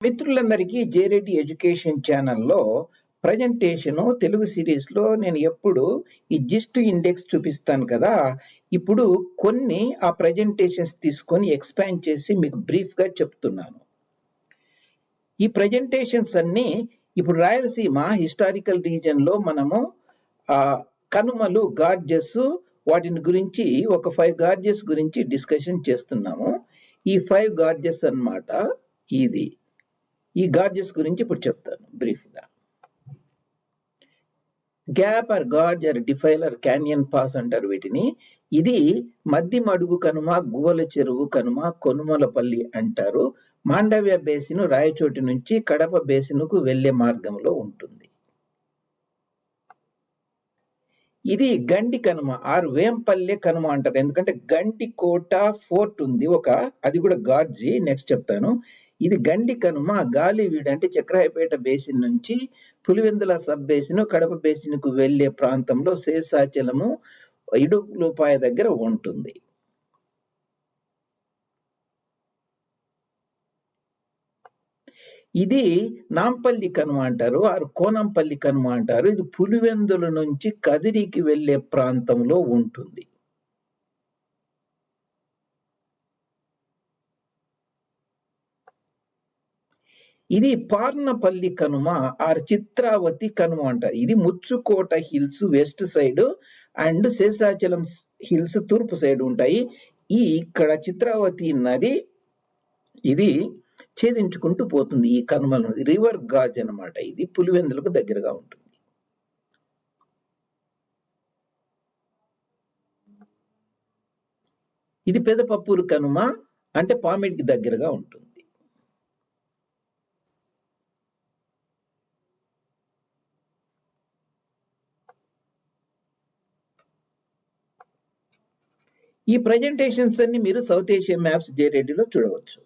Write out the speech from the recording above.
మిత్రులందరికీ జేరెడ్డి ఎడ్యుకేషన్ ఛానల్లో ప్రజెంటేషన్ తెలుగు సిరీస్లో నేను ఎప్పుడు ఈ జిస్ట్ ఇండెక్స్ చూపిస్తాను కదా. ఇప్పుడు కొన్ని ఆ ప్రజెంటేషన్స్ తీసుకొని ఎక్స్పాండ్ చేసి మీకు బ్రీఫ్గా చెప్తున్నాను. ఈ ప్రజెంటేషన్స్ అన్నీ ఇప్పుడు రాయలసీమ హిస్టారికల్ రీజన్లో మనము కనుమలు గార్జెస్ వాటిని గురించి ఒక ఫైవ్ గార్జెస్ గురించి డిస్కషన్ చేస్తున్నాము. ఈ ఫైవ్ గార్జెస్ అన్నమాట ఇది. ఈ గార్జెస్ గురించి ఇప్పుడు చెప్తాను బ్రీఫ్గా. Gap or gorge or defile canyon pass అంటారు వీటిని. ఇది మద్ది మడుగు కనుమ గువల చెరువు కనుమ కొనుమలపల్లి అంటారు. మాండవ్య బేసిను రాయచోటి నుంచి కడప బేసిన్కు వెళ్ళే మార్గంలో ఉంటుంది. ఇది గండి కనుమ ఆర్ వేంపల్లె కనుమ అంటారు. ఎందుకంటే గండి కోట ఫోర్ట్ ఉంది ఒక అది కూడా గార్జీ నెక్స్ట్ చెప్తాను. ఇది గండి కనుమ గాలివీడు అంటే చక్రాయపేట బేసిన్ నుంచి పులివెందుల సబ్ బేసిన్ కడప బేసిన్కు వెళ్ళే ప్రాంతంలో శేషాచలము ఇడుపులపాయ దగ్గర ఉంటుంది. ఇది నాంపల్లి కనుమ అంటారు ఆరు కోనంపల్లి కనుమ అంటారు. ఇది పులివెందుల నుంచి కదిరికి వెళ్ళే ప్రాంతంలో ఉంటుంది. ఇది పార్నపల్లి కనుమ ఆర్ చిత్రావతి కనుమ అంటారు ఇది Muchukota hills west side and Seshachalam hills తూర్పు సైడ్ ఉంటాయి. ఈ ఇక్కడ చిత్రావతి నది ఇది ఛేదించుకుంటూ పోతుంది ఈ కనుమల రివర్ గార్జ్ అన్నమాట ఇది. పులివెందులకు దగ్గరగా ఉంటుంది. ఇది పెదపప్పూరు కనుమ అంటే పామిడికి దగ్గరగా ఉంటుంది. ఈ ప్రజెంటేషన్స్ అన్ని మీరు సౌత్ ఏషియన్ మ్యాప్స్ జేరెడ్డిలో చూడవచ్చు.